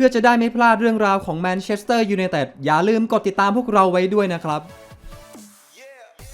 พื่อจะได้ไม่พลาดเรื่องราวของแมนเชสเตอร์ยูไนเต็ดอย่าลืมกดติดตามพวกเราไว้ด้วยนะครับ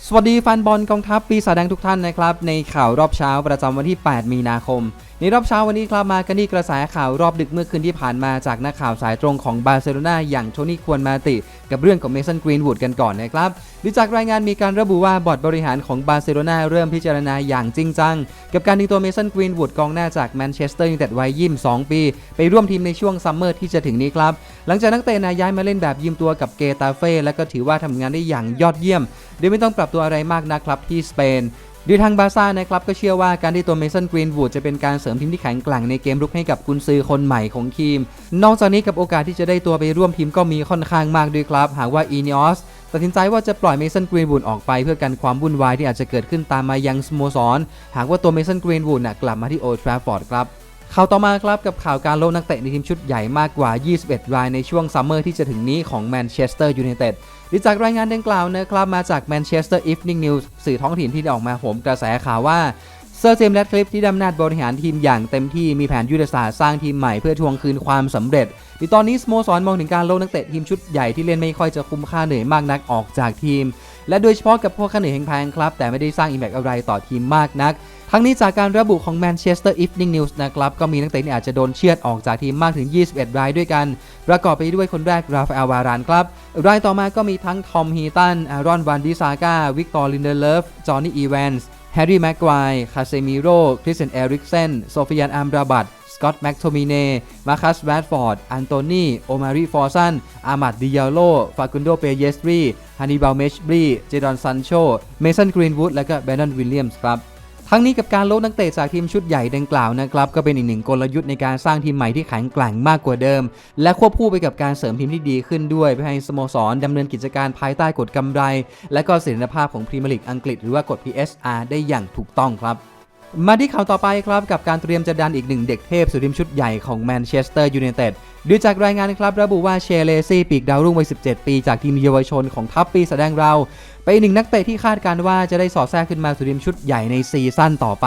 สวัสดีแฟนบอลกองทัพปีศาจแดงทุกท่านนะครับ ในข่าวรอบเช้าประจำวันที่ 8 มีนาคม ในรอบเช้าวันนี้ครับมากันที่กระแสข่าวรอบดึกเมื่อคืนที่ผ่านมาจากนักข่าวสายตรงของบาร์เซโลนาอย่างโทนี่ควนมาติ กับเรื่องของเมสันกรีนวูดกันก่อนนะครับ ดูจากรายงานมีการระบุว่าบอร์ดบริหารของบาร์เซโลนาเริ่มพิจารณาอย่างจริงจัง กับการดึงตัวเมสันกรีนวูดกองหน้าจากแมนเชสเตอร์ยูไนเต็ดวัยยี่2ปี ไปร่วมทีมในช่วงซัมเมอร์ที่จะถึงนี้ครับ หลังจากนักเตะนาย้ายมาเล่นแบบยืมตัวกับเกตาเฟ่และก็ถือว่าทำงานได้อย่างยอดเยี่ยมโดยไม่ต้องปรับตัวอะไรมากนะครับที่สเปนโดยทางบาร์ซ่านะครับก็เชื่อว่าการที่ตัวเมสันกรีนวูดจะเป็นการเสริมทีมที่แข็งแกร่งในเกมรุกให้กับกุนซือคนใหม่ของทีม นอกจากนี้กับโอกาสที่จะได้ตัวไปร่วมทีมก็มีค่อนข้างมากด้วยครับ หากว่าอีเนอส ตัดสินใจว่าจะปล่อยเมสันกรีนวูดออกไปเพื่อกันความวุ่นวายที่อาจจะเกิดขึ้นตามมายังสโมสร หากว่าตัวเมสันกรีนวูดน่ะกลับมาที่โอทราฟฟอร์ดครับข่าวต่อมาครับกับข่าวการโลดนักเตะในทีมชุดใหญ่มากกว่า 21 รายในช่วงซัมเมอร์ที่จะถึงนี้ของแมนเชสเตอร์ยูไนเต็ดดิจากรายงานดังกล่าวนะครับมาจากแมนเชสเตอร์อีฟนิงนิวส์สื่อท้องถิ่นที่ได้ออกมาโหมกระแสข่าวว่า ซอร์เจมส์แรดคลิฟที่ดำนาจบริหารทีมอย่างเต็มที่มีแผนยุทธศาสตร์สร้างทีมใหม่เพื่อทวงคืนความสำเร็จในตอนนี้สโมสรมองถึงการลดนักเตะทีมชุดใหญ่ที่เล่นไม่ค่อยจะคุ้มค่าเหนื่อยมากนักออกจากทีม และโดยเฉพาะกับพวกค่าเหนื่อยแพงๆครับ แต่ไม่ได้สร้างอิมแพกอะไรต่อทีมมากนัก ทั้งนี้จากการระบุของ Manchester Evening News นะครับก็มีนักเตะที่อาจจะโดนเชือดออกจากทีมมากถึง 21 รายด้วยกัน ประกอบไปด้วยคนแรกราฟาเอลวารานครับรายต่อมาก็มีทั้งทอมฮีตันอารอนวันดิซาก้าวิกตอร์ลินเดเลฟจอห์นนี่อีแวนส์ แฮร์รี่แม็กควายคาเซมิโรคริสเซนเอริกเซนโซฟิยานอัมราบัตสกอตแม็กโทมิเน่มาคัสแรดฟอร์ด อันโตนีโอมารีฟอร์ซัน อามัดดิยาโล ฟากุนโดเปเยสตรีฮันนิบาลเมชบรี เจดอนซันโช เมสันกรีนวูด และก็แบนนอนวิลเลียมส์ครับ ทั้งนี้กับการลดนักเตะจากทีมชุดใหญ่ดังกล่าวนะครับก็เป็นอีกหนึ่งกลยุทธ์ในการสร้างทีมใหม่ที่แข็งแกร่งมากกว่าเดิม และควบคู่ไปกับการเสริมทีมที่ดีขึ้นด้วยเพื่อให้สโมสรดำเนินกิจการภายใต้กฎกำไร และก็เสถียรภาพของพรีเมียร์ลีกอังกฤษหรือว่ากฎ PSR ได้อย่างถูกต้องครับมาที่ข่าวต่อไปครับกับการเตรียมจะดันอีกหนึ่งเด็กเทพสู่ทีมชุดใหญ่ของแมนเชสเตอร์ยูไนเต็ดดูจากรายงานครับระบุว่าเชเลซี่ปีกดาวรุ่งวัย 17 ปี จากทีมเยาวชนของทัพปีแสดงเรา ไปนอีกหนึ่งนักเตะที่คาดการว่าจะได้สอดแทรกขึ้นมาสู่ทีมชุดใหญ่ในซีซั่นต่อไป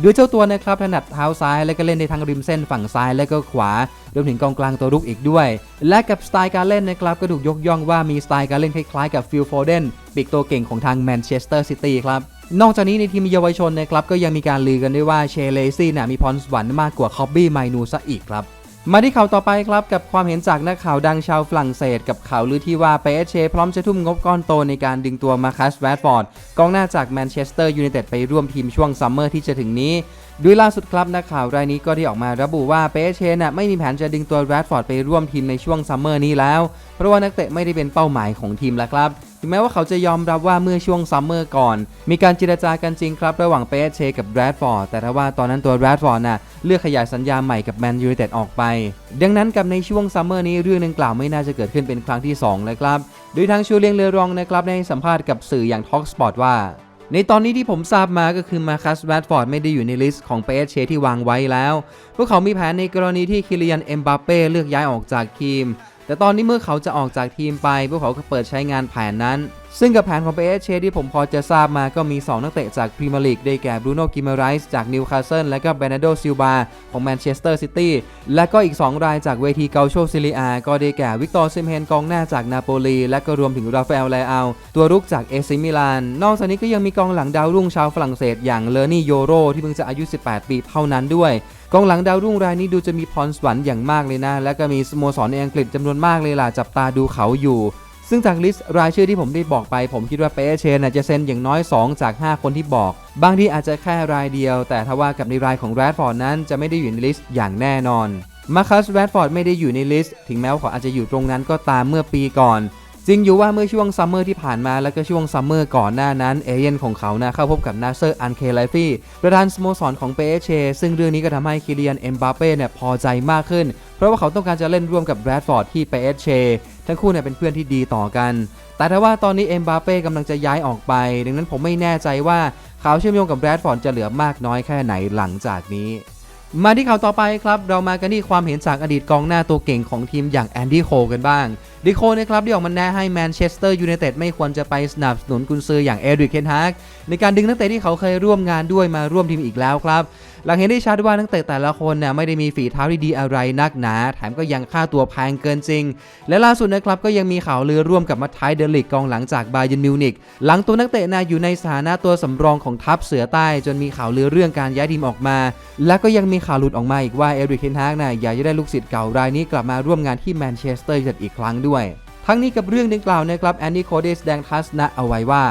โดยเจ้าตัวนะครับถนัดเท้าซ้ายและก็เล่นในทั้งริมเส้นฝั่งซ้ายและก็ขวารวมถึงกองกลางตัวรุกอีกด้วย และกับสไตล์การเล่นนะครับก็ถูกยกย่องว่ามีสไตล์การเล่นคล้ายๆกับฟิลโฟเดนปีกตัวเก่งของทางแมนเชสเตอร์ซิตี้ครับนอกจากนี้ในทีมเยาวชนนะครับก็ยังมีการลือกันด้วยว่าเชเลซี่น่ะมีพรสวรรค์มากกว่าคอบบี้ไมนูซะอีกครับ มาที่ข่าวต่อไปครับกับความเห็นจากนักข่าวดังชาวฝรั่งเศส กับข่าวลือที่ว่าเปเชพร้อมจะทุ่มงบก้อนโตในการดึงตัวมาคัสแวดฟอร์ดกองหน้าจากแมนเชสเตอร์ยูไนเต็ดไปร่วมทีมช่วงซัมเมอร์ที่จะถึงนี้ด้วยล่าสุดครับนักข่าวรายนี้ก็ได้ออกมาระบุว่าเปเชน่ะไม่มีแผนจะดึงตัวแรดฟอร์ดไปร่วมทีมในช่วงซัมเมอร์นี้แล้ว เพราะว่านักเตะไม่ได้เป็นเป้าหมายของทีมแล้วครับ ถึงแม้ว่าเขาจะยอมรับว่าเมื่อช่วงซัมเมอร์ก่อน มีการเจรจากันจริงครับ ระหว่างเปเชกับแรดฟอร์ดแต่ถ้าว่าตอนนั้นตัวแรดฟอร์ดน่ะเลือกขยายสัญญาใหม่กับแมนยูไนเต็ดออกไป ดังนั้นกับในช่วงซัมเมอร์นี้เรื่องดังกล่าวไม่น่าจะเกิดขึ้นเป็นครั้งที่2เลยครับโดยทางชูเลียงเลอรองนะครับได้ให้สัมภาษณ์กับสื่ออย่าง Talk Sport ว่าในตอนนี้ที่ผมทราบมาก็คือมาคัสแรดฟอร์ดไม่ได้อยู่ในลิสต์ของเปเชที่วางไว้แล้ว พวกเขามีแผนในกรณีที่คิเลียนเอ็มบาเป้เลือกย้ายออกจากทีม แต่ตอนนี้เมื่อเขาจะออกจากทีมไป พวกเขาก็เปิดใช้งานแผนนั้น ซึ่งกับแผนของเปเชที่ผมพอจะทราบมาก็มี 2 นักเตะจากพรีเมียร์ลีกได้แก่บรูโน่กิมเมไรส์จากนิวคาสเซิลและก็เบรนาโดซิลบาของแมนเชสเตอร์ซิตี้และก็อีก 2 รายจากเวทีเกาโชซิลิอาก็ได้แก่วิกตอร์ซิมเฮนกองหน้าจากนาโปลีและก็รวมถึงราฟาเอลไลอาตัวรุกจากเอซิมิลาน นอกจากนี้ก็ยังมีกองหลังดาวรุ่งชาวฝรั่งเศสอย่างเลอร์นี่โยโรที่เพิ่งจะอายุ 18 ปีเท่านั้นด้วยกองหลังดาวรุ่งรายนี้ดูจะมีพรสวรรค์อย่างมากเลยนะ และก็มีสโมสรในอังกฤษจำนวนมากเลยล่ะจับตาดูเขาอยู่ ซึ่งจากลิสต์รายชื่อที่ผมได้บอกไป ผมคิดว่าเปเชนจะเซ็นอย่างน้อย 2 จาก 5 คนที่บอก บางที่อาจจะแค่รายเดียว แต่ถ้าว่ากับในรายของแรดฟอร์ดนั้นจะไม่ได้อยู่ในลิสต์อย่างแน่นอนมาคัสแรดฟอร์ดไม่ได้อยู่ในลิสต์ถึงแม้ว่าเขาอาจจะอยู่ตรงนั้นก็ตามเมื่อปีก่อน จริงอยู่ว่าเมื่อช่วงซัมเมอร์ที่ผ่านมาแล้วก็ช่วงซัมเมอร์ก่อนหน้านั้น เอเย่นของเขานะเข้าพบกับนาเซอร์อันเคไลฟี่ประธานสโมสรของเปเชซึ่งเรื่องนี้ก็ทำให้คิเลียนเอ็มบาเป้เนี่ยพอใจมากขึ้น เพราะว่าเขาต้องการจะเล่นร่วมกับแรดฟอร์ดที่เปเชทั้งคู่เนี่ยเป็นเพื่อนที่ดีต่อกัน แต่ถ้าว่าตอนนี้เอ็มบาเป้กำลังจะย้ายออกไป ดังนั้นผมไม่แน่ใจว่าเขาเชื่อมโยงกับแรดฟอร์ดจะเหลือมากน้อยแค่ไหนหลังจากนี้ มาที่ข่าวต่อไปครับ เรามากันที่ความเห็นจากอดีตกองหน้าตัวเก่งของทีมอย่างแอนดี้โคกันบ้างดิโคนะครับได้ออกมาแนะให้แมนเชสเตอร์ยูไนเต็ดไม่ควรจะไปสนับสนุนกุนซืออย่างเอริกเคนฮากในการดึงนักเตะที่เขาเคยร่วมงานด้วยมาร่วมทีมอีกแล้วครับ หลังเห็นได้ชัดว่านักเตะแต่ละคนเนี่ยไม่ได้มีฝีเท้าที่ดีอะไรนักหนาแถมก็ยังค่าตัวแพงเกินจริง และล่าสุดนะครับก็ยังมีข่าวลือร่วมกับมัตไทเดลิกกองหลังจากบาเยนมิวนิกหลังตัวนักเตะนะอยู่ในสถานะตัวสำรองของทัพเสือใต้ จนมีข่าวลือเรื่องการย้ายทีมออกมา และก็ยังมีข่าวหลุดออกมาอีกว่าเอริกเคนฮากนะอยากจะได้ลูกศิษย์เก่ารายนี้กลับมาร่วมงานที่แมนเชสเตอร์ยูไนเต็ดอีกครั้งด้วย ทั้งนี้กับเรื่องดังกล่าวนะครับแอนนี่โคเดสแดงทัสนะเอาไว้ว่า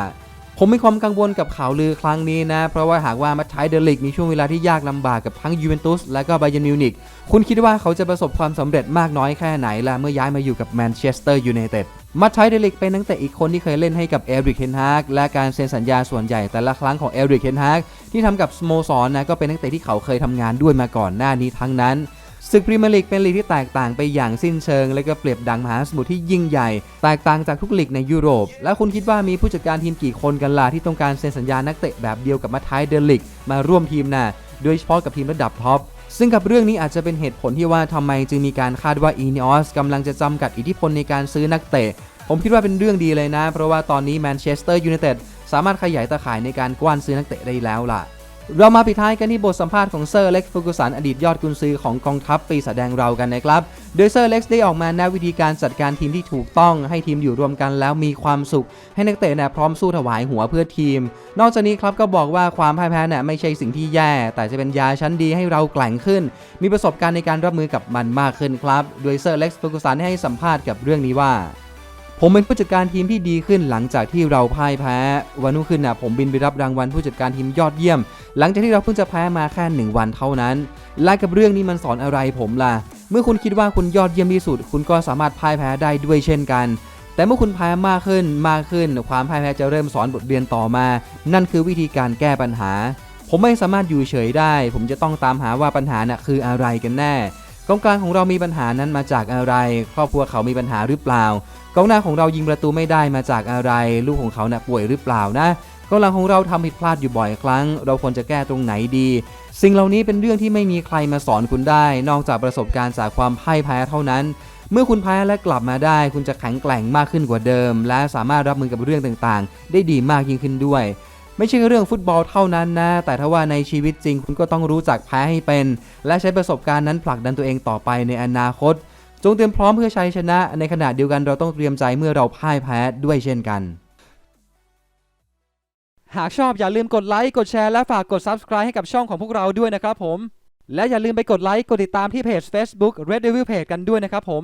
ผมมีความกังวลกับข่าวลือครั้งนี้นะ เพราะว่าหากว่ามาใช้เดลิกมีช่วงเวลาที่ยากลำบากกับทั้งยูเวนตุสและก็ไบเยนมิวนิกคุณคิดว่าเขาจะประสบความสำเร็จมากน้อยแค่ไหนล่ะเมื่อย้ายมาอยู่กับแมนเชสเตอร์ยูไนเต็ดมาใช้เดลิกเป็นนักเตะอีกคนที่เคยเล่นให้กับเอริกเฮนฮากและการเซ็นสัญญาส่วนใหญ่แต่ละครั้งของเอริกเฮนฮากที่ทำกับสโมสรนะก็เป็นนักเตะที่เขาเคยทำงานด้วยมาก่อนหน้านี้ทั้งนั้น ศึกพรีเมียร์ลีกเป็นลีกที่แตกต่างไปอย่างสิ้นเชิง และก็เปรียบดังมหาสมุทรที่ยิ่งใหญ่ แตกต่างจากทุกลีกในยุโรป และคุณคิดว่ามีผู้จัดการทีมกี่คนกันล่ะที่ต้องการเซ็นสัญญานักเตะแบบเดียวกับมาท้ายเดลิกมาร่วมทีมน่ะโดยเฉพาะกับทีมระดับท็อปซึ่งกับเรื่องนี้อาจจะเป็นเหตุผลที่ว่าทำไมจึงมีการคาดว่าอีเนอสกำลังจะจำกัดอิทธิพลในการซื้อนักเตะ ผมคิดว่าเป็นเรื่องดีเลยนะ เพราะว่าตอนนี้แมนเชสเตอร์ยูไนเต็ดสามารถขยายตาข่ายในการกว้านซื้อนักเตะได้แล้วล่ะ เรามาปิดท้ายกันที่บทสัมภาษณ์ของเซอร์เล็กฟูกุสันอดีตยอดกุนซือของกองทัพปีศาจแดงเรากันนะครับ โดยเซอร์เล็กได้ออกมาแนะวิธีการจัดการทีมที่ถูกต้อง ให้ทีมอยู่รวมกันแล้วมีความสุข ให้นักเตะนี่ยพร้อมสู้ถวายหัวเพื่อทีม นอกจากนี้ครับก็บอกว่าความพ่ายแพ้นี่ยไม่ใช่สิ่งที่แย่ แต่จะเป็นยาชั้นดีให้เราแกร่งขึ้น มีประสบการณ์ในการรับมือกับมันมากขึ้นครับ โดยเซอร์เล็กฟูกุสันให้สัมภาษณ์กับเรื่องนี้ว่า ผมเป็นผู้จัดการทีมที่ดีขึ้นหลังจากที่เราพ่ายแพ้ วันรุ่งขึ้นนะผมบินไปรับรางวัลผู้จัดการทีมยอดเยี่ยม หลังจากที่เราเพิ่งจะแพ้มาแค่หนึ่งวันเท่านั้นและกับเรื่องนี้มันสอนอะไรผมล่ะ เมื่อคุณคิดว่าคุณยอดเยี่ยมที่สุด คุณก็สามารถพ่ายแพ้ได้ด้วยเช่นกัน แต่เมื่อคุณแพ้มากขึ้นมากขึ้น ความพ่ายแพ้จะเริ่มสอนบทเรียนต่อมา นั่นคือวิธีการแก้ปัญหา ผมไม่สามารถอยู่เฉยได้ ผมจะต้องตามหาว่าปัญหาน่ะคืออะไรกันแน่ กองกลางของเรามีปัญหานั้นมาจากอะไร ครอบครัวเขามีปัญหาหรือเปล่ากองหน้าของเรายิงประตูไม่ได้มาจากอะไร ลูกของเขาน่ะป่วยหรือเปล่านะกองหลังของเราทำผิดพลาดอยู่บ่อยครั้ง เราควรจะแก้ตรงไหนดี สิ่งเหล่านี้เป็นเรื่องที่ไม่มีใครมาสอนคุณได้ นอกจากประสบการณ์จากความพ่ายแพ้เท่านั้น เมื่อคุณแพ้และกลับมาได้ คุณจะแข็งแกร่งมากขึ้นกว่าเดิม และสามารถรับมือกับเรื่องต่างๆ ได้ดีมากยิ่งขึ้นด้วย ไม่ใช่เรื่องฟุตบอลเท่านั้นนะ แต่ถ้าว่าในชีวิตจริงคุณก็ต้องรู้จักแพ้ให้เป็น และใช้ประสบการณ์นั้นผลักดันตัวเองต่อไปในอนาคต จงเตรียมพร้อมเพื่อชัยชนะ ในขณะเดียวกันเราต้องเตรียมใจเมื่อเราพ่ายแพ้ด้วยเช่นกัน หากชอบอย่าลืมกดไลค์กดแชร์และฝากกด Subscribe ให้กับช่องของพวกเราด้วยนะครับผม และอย่าลืมไปกดไลค์กดติดตามที่เพจ Facebook Red Devil Page กันด้วยนะครับผม